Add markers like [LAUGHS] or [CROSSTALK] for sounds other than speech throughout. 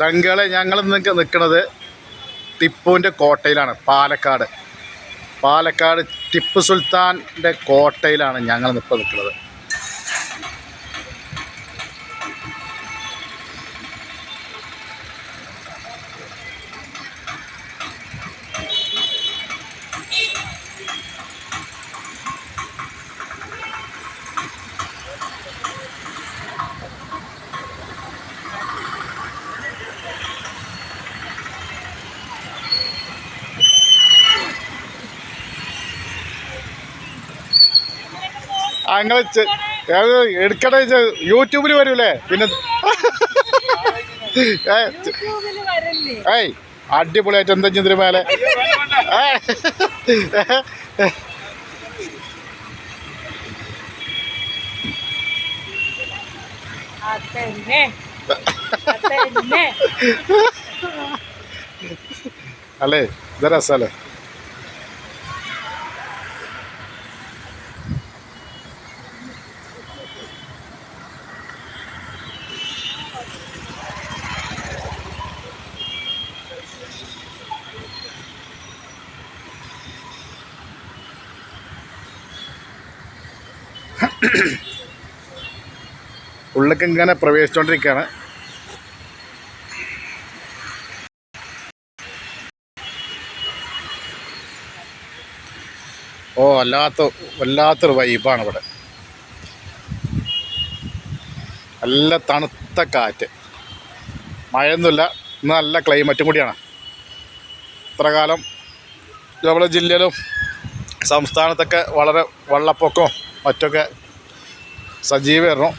സംഘകളെ ഞങ്ങൾ നിങ്ങൾക്ക് നിൽക്കുന്നത് ടിപ്പുവിന്റെ കോട്ടയിലാണ് പാലക്കാട്. പാലക്കാട് ടിപ്പു സുൽത്താന്റെ കോട്ടയിലാണ് ഞങ്ങൾ ഇപ്പോൾ നിൽക്കുന്നത് അങ്ങനെ എടുക്കട്ടെ യൂട്യൂബിൽ വരൂലേ? പിന്നെ ഏയ് അടിപൊളിയായിട്ട് എന്താ ചിന്തിരി മേലെ? അല്ലേ? ഇത് രസമല്ലേ ഉള്ളിലേക്ക് ഇങ്ങനെ പ്രവേശിച്ചുകൊണ്ടിരിക്കുകയാണ് ഓ വല്ലാത്ത വല്ലാത്തൊരു വൈബാണ് ഇവിടെ. നല്ല തണുത്ത കാറ്റ്. മഴയൊന്നുമില്ല ഇന്ന് നല്ല ക്ലൈമറ്റും കൂടിയാണ്. ഇത്ര കാലം നമ്മുടെ ജില്ലയിലും സംസ്ഥാനത്തൊക്കെ വളരെ വെള്ളപ്പൊക്കവും മറ്റൊക്കെ സജീവമായിരുന്നു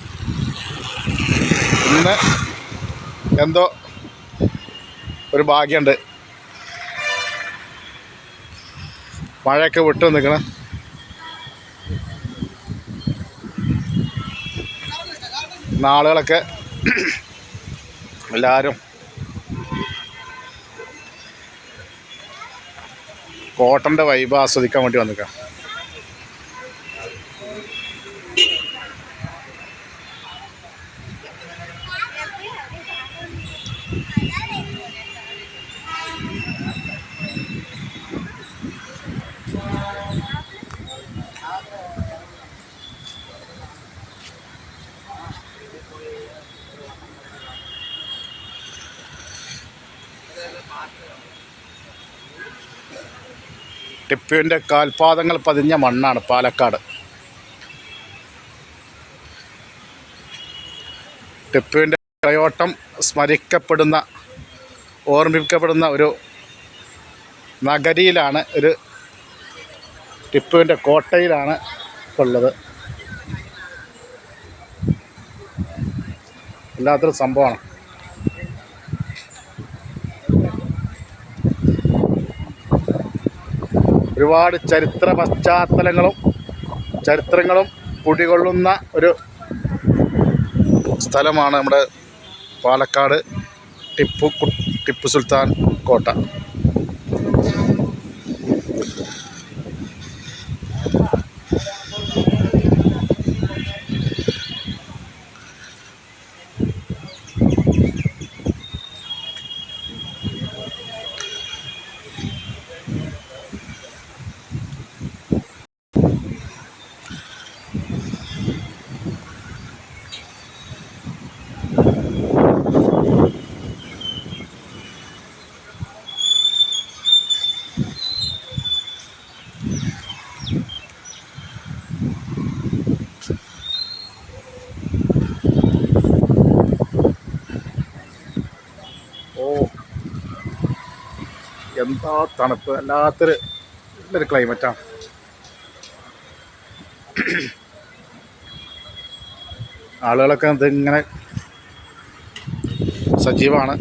ഇന്ന് എന്തോ ഒരു ഭാഗ്യമുണ്ട്. മഴയൊക്കെ വിട്ടു നിൽക്കണം. നാളുകളൊക്കെ എല്ലാവരും കോട്ടന്റെ വൈബ് ആസ്വദിക്കാൻ വേണ്ടി വന്നിക്കാം ടിപ്പുവിന്റെ കാൽപാദങ്ങൾ പതിഞ്ഞ മണ്ണാണ് പാലക്കാട്. ടിപ്പുവിന്റെ കയോട്ടം സ്മരിക്കപ്പെടുന്ന ഓർമ്മിക്കപ്പെടുന്ന ഒരു നഗരിയിലാണ് ഒരു ടിപ്പുവിന്റെ കോട്ടയിലാണ് ഉള്ളത്. വല്ലാത്തൊരു സംഭവമാണ്. ഒരുപാട് ചരിത്ര പശ്ചാത്തലങ്ങളും ചരിത്രങ്ങളും കുടികൊള്ളുന്ന ഒരു സ്ഥലമാണ് നമ്മുടെ പാലക്കാട് ടിപ്പു ടിപ്പു സുൽത്താൻ കോട്ട ഓ എന്താ തണുപ്പ് അല്ലാത്തൊരു നല്ലൊരു ക്ലൈമറ്റാണ് ആളുകളൊക്കെ ഇതിങ്ങനെ സജീവമാണ്.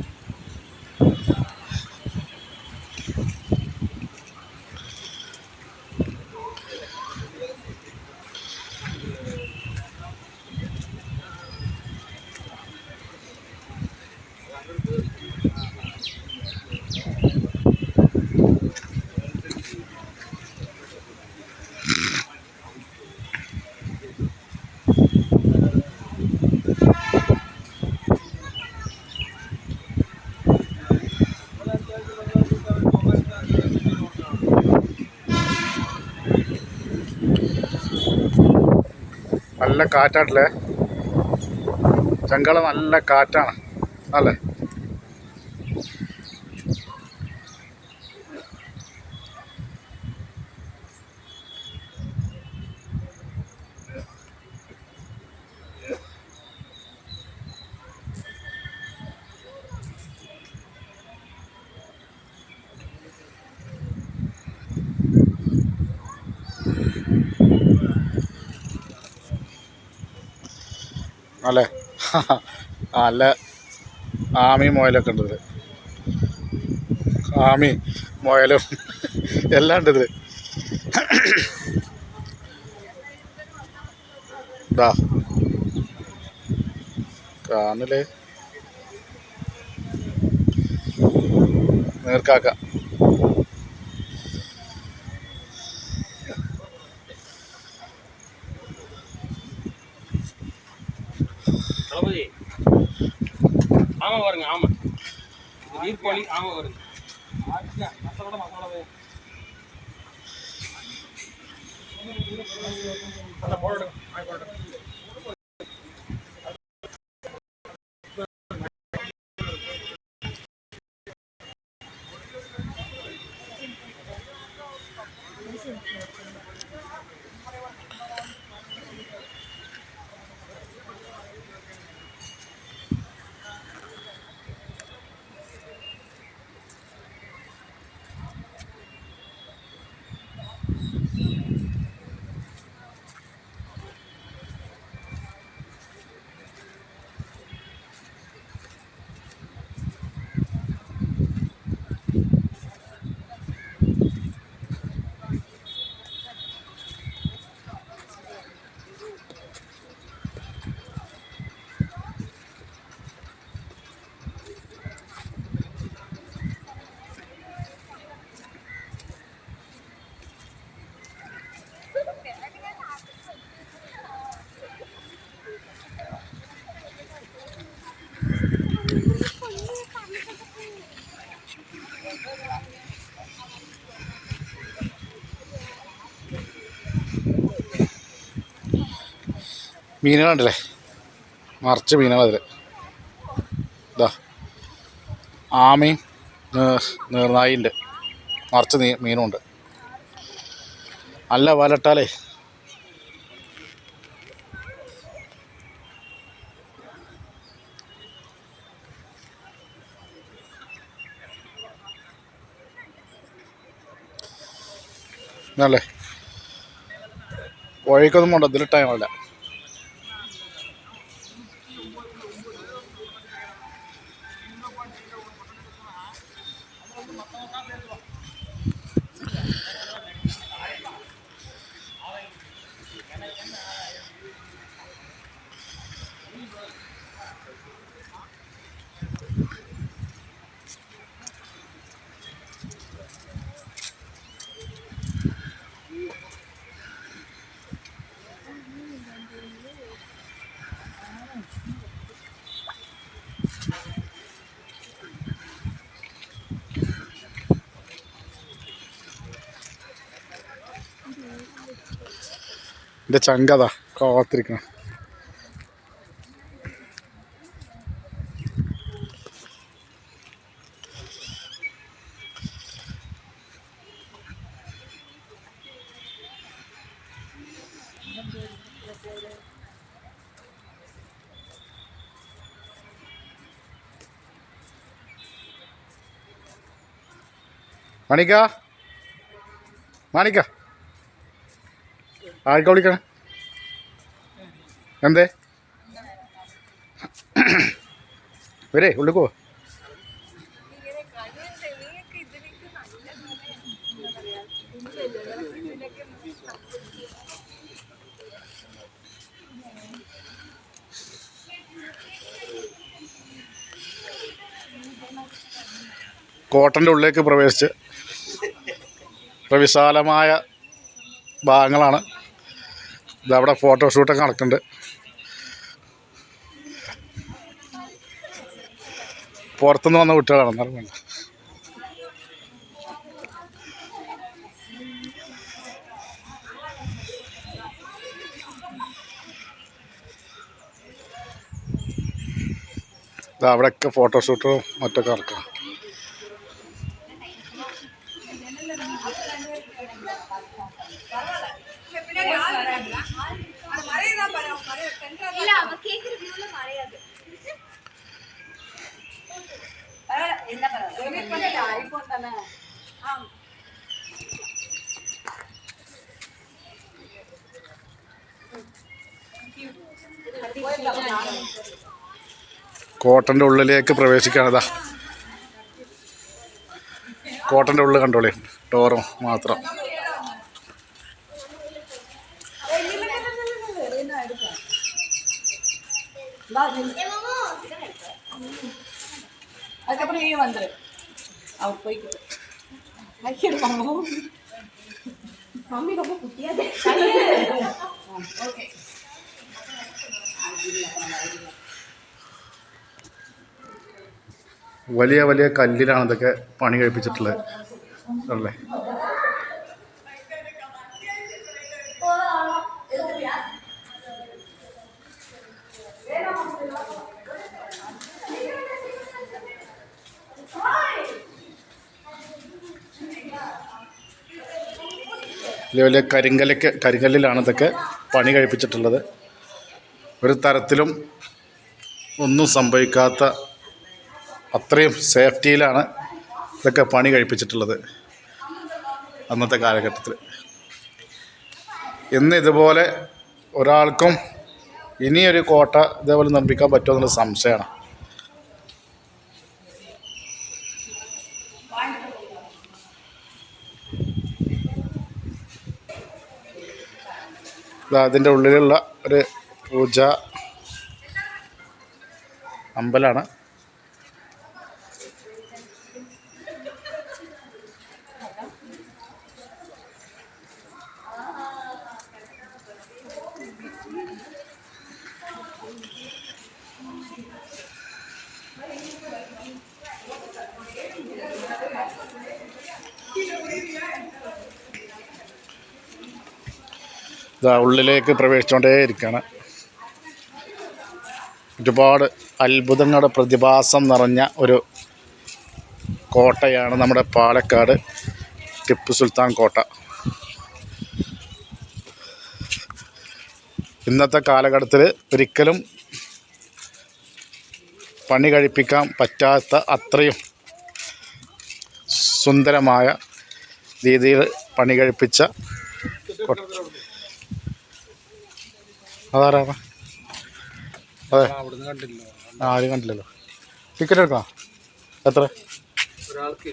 നല്ല കാറ്റാട്ടില്ലേ ചെങ്കള നല്ല കാറ്റാണ് അല്ലേ? അല്ലേ? നല്ല ആമി മുയലൊക്കെ ഉണ്ട് ഇതിൽ ആമി മുയലും എല്ലാം ഉണ്ട് ഇതിൽ ഇതാ കാണില്ലേ നേർക്കാക്ക. ஆமா வருங்க ஆமா. நீர்கோழி ஆமா வருங்க மசாலோட மசாலாவே போடுங்க போடுங்க മീനുകളുണ്ടല്ലേ നിറച്ച് മീനുകൾ അതിൽ ഇതാ ആമയും നീർനായിണ്ട് നിറച്ച് നീ മീനുണ്ട് അല്ല വലട്ടാലേ. അല്ലേ വഴിക്കൊന്നും പോണ്ട ഇതിൽ എൻ്റെ ചങ്കതാ കാത്തിരിക്കണം മാണിക്ക മാണിക്ക ആർക്കാ വിളിക്കണേ? എന്തേ? വരേ ഉള്ളിക്കോ കോട്ടന്റെ ഉള്ളിലേക്ക് പ്രവേശിച്ച്. വിശാലമായ ഭാഗങ്ങളാണ്. ഇതവിടെ ഫോട്ടോഷൂട്ടൊക്കെ നടക്കുന്നുണ്ട് പുറത്തുനിന്ന് വന്ന കുട്ടികളാണ് നടക്കുന്നത് അവിടെയൊക്കെ ഫോട്ടോഷൂട്ടും മറ്റൊക്കെ ഇറക്കാം இல்ல அவ கேக்குற வியூல மறையாது என்ன பரவாயில்ல ஐபோன் தானே ஆமா കോട്ടൻ്റെ ഉള്ളിലേക്ക് പ്രവേശിക്കാണിതാ കോട്ടൻ്റെ ഉള്ളിൽ കണ്ടോളേ ഡോറും മാത്രം அதுக்கப்புறம் நீ வந்துரு அவர் போய்க்கிட்டு ஐயோ மாமா மம்மி ரொம்ப குட்டியாதே ஓகே വലിയ വലിയ കല്ലിലാണ് ഇതൊക്കെ പണി കഴിപ്പിച്ചിട്ടുള്ളത്. അല്ലേ? വലിയ വലിയ കരിങ്കലൊക്കെ കരിങ്കല്ലിലാണ് ഇതൊക്കെ പണി കഴിപ്പിച്ചിട്ടുള്ളത്. ഒരു തരത്തിലും ഒന്നും സംഭവിക്കാത്ത അത്രയും സേഫ്റ്റിയിലാണ് ഇതൊക്കെ പണി കഴിപ്പിച്ചിട്ടുള്ളത് അന്നത്തെ കാലഘട്ടത്തിൽ. ഇന്ന് ഇതുപോലെ ഒരാൾക്കും ഇനിയൊരു കോട്ട ഇതേപോലെ നിർമ്മിക്കാൻ പറ്റുമോ എന്നുള്ള സംശയമാണ് അതിന്റെ ഉള്ളിലുള്ള ഒരു പൂജ അമ്പലമാണ്. ഇതാ ഉള്ളിലേക്ക് പ്രവേശിച്ചുകൊണ്ടേ ഇരിക്കുകയാണ് ഒരുപാട് അത്ഭുതങ്ങളുടെ പ്രതിഭാസം നിറഞ്ഞ ഒരു കോട്ടയാണ് നമ്മുടെ പാലക്കാട് ടിപ്പു സുൽത്താൻ കോട്ട. ഇന്നത്തെ കാലഘട്ടത്തിൽ ഒരിക്കലും പണി കഴിപ്പിക്കാൻ പറ്റാത്ത അത്രയും സുന്ദരമായ രീതിയിൽ പണി കഴിപ്പിച്ച അതാരാ അതെ. ആരും കണ്ടില്ലല്ലോ. ടിക്കറ്റ് എടുക്കാം എത്ര? ഒരാൾക്ക്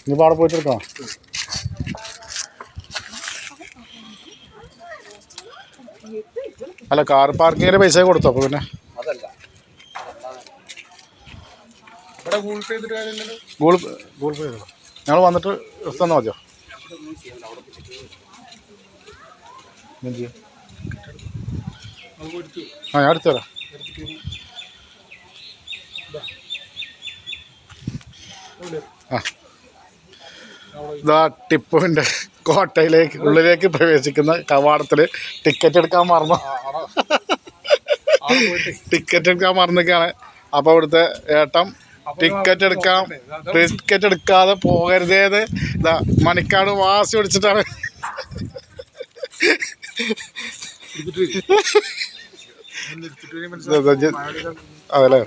ഇനി പാടെ പോയിട്ട് എടുക്കാം അല്ല കാർ പാർക്കിങ്ങിന് പൈസ കൊടുത്തോ അപ്പൊ പിന്നെ. ഗൂഗിൾ പേ ഗൂഗിൾ പേ ചെയ്തോ? ഞങ്ങൾ വന്നിട്ട് എടുത്ത് തന്നാൽ മതിയോ? ചെയ്യാം ആ ഞാൻ എടുത്തു തരാം. ആ. ഇതാ ടിപ്പുവിന്റെ കോട്ടയിലേക്ക് ഉള്ളിലേക്ക് പ്രവേശിക്കുന്ന കവാടത്തിൽ ടിക്കറ്റ് എടുക്കാൻ മറന്നു. ടിക്കറ്റ് എടുക്കാൻ മറന്നൊക്കെയാണ് അപ്പോൾ ഇവിടുത്തെ ഏട്ടം ടിക്കറ്റ് എടുക്കാം. ടിക്കറ്റ് എടുക്കാതെ പോകരുതേന്ന് ഇതാ മണിക്കാട് വാസി പിടിച്ചിട്ടാണ് [LAUGHS] അതല്ലേ?